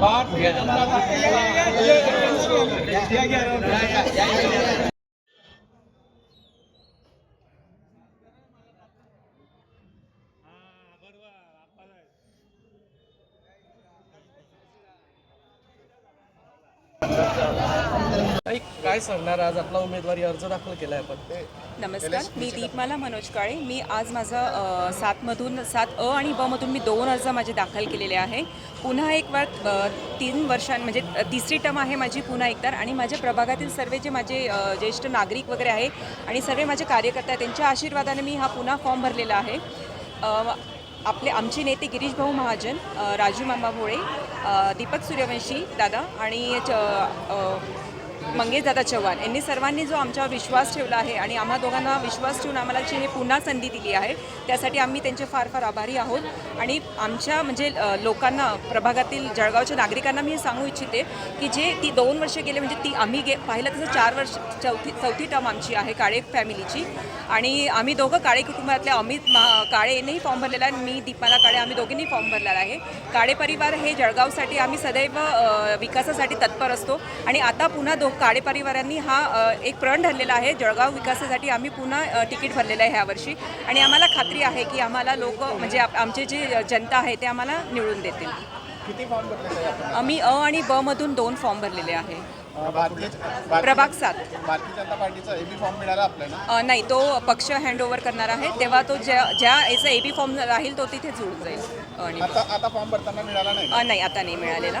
बात ताई, काय सांगणार? आज आपला उमेदवारी अर्ज दाखल केलाय आपण. नमस्कार मी दीपमाला मनोज काळे. मी आज माझं सातमधून सात अ आणि ब मधून मी दोन अर्ज माझे दाखल केलेले आहे. पुन्हा एक वार तीन वर्षां म्हणजे तिसरी टर्म आहे माझी पुन्हा एकतर. आणि माझ्या प्रभागातील सर्व जे माझे ज्येष्ठ नागरिक वगैरे आहे आणि सर्व माझे कार्यकर्ते आहेत त्यांच्या आशीर्वादाने मी हा पुन्हा फॉर्म भरलेला आहे. आपले आमचे नेते गिरीश भाऊ महाजन राजू मामा भोळे दीपक सूर्यवंशी दादा आणि मंगेशदादा मंगेश दादा चव्हाण यांनी सर्वांनी जो आमच्यावर विश्वास ठेवला आहे आणि आम्हा दोघांना विश्वास ठेवून आम्हाला जी हे पुन्हा संधी दिली आहे त्यासाठी आम्ही त्यांचे फार फार आभारी आहोत. आणि आमच्या म्हणजे लोकांना प्रभागातील जळगावच्या नागरिकांना मी हे सांगू इच्छिते की जे ती दोन वर्ष गेले म्हणजे ती आम्ही गे पाहिलं तसं चार वर्ष चौथी चौथी टर्म आमची आहे काळे फॅमिलीची. आणि आम्ही दोघं काळे कुटुंबातले अमित महा काळे यांनीही फॉर्म भरलेला आहे मी दीपाला काळे आम्ही दोघींनी फॉर्म भरलेला आहे. काळे परिवार हे जळगावसाठी आम्ही सदैव विकासासाठी तत्पर असतो. आणि आता पुन्हा दोघं काळे परिवारांनी हा एक प्रण धरलेला आहे. जळगाव विकासासाठी आम्ही पुन्हा तिकीट भरलेलं आहे ह्यावर्षी. आणि आम्हाला खात्री आहे की आम्हाला लोक म्हणजे आमचे जे जनता आहे ते आम्हाला निवडून देतील. आम्ही अ आणि ब मधून दोन फॉर्म भरलेले आहे. प्रभाग सात. भारतीय जनता पार्टीचा एबी फॉर्म मिळाला आपल्याला? अ, नाही तो पक्ष हँडओव्हर करणार आहे. तेव्हा तो ज्या ज्या याचा ए बी फॉर्म राहील तो तिथे जुळून जाईल. नाही आता नाही मिळालेला.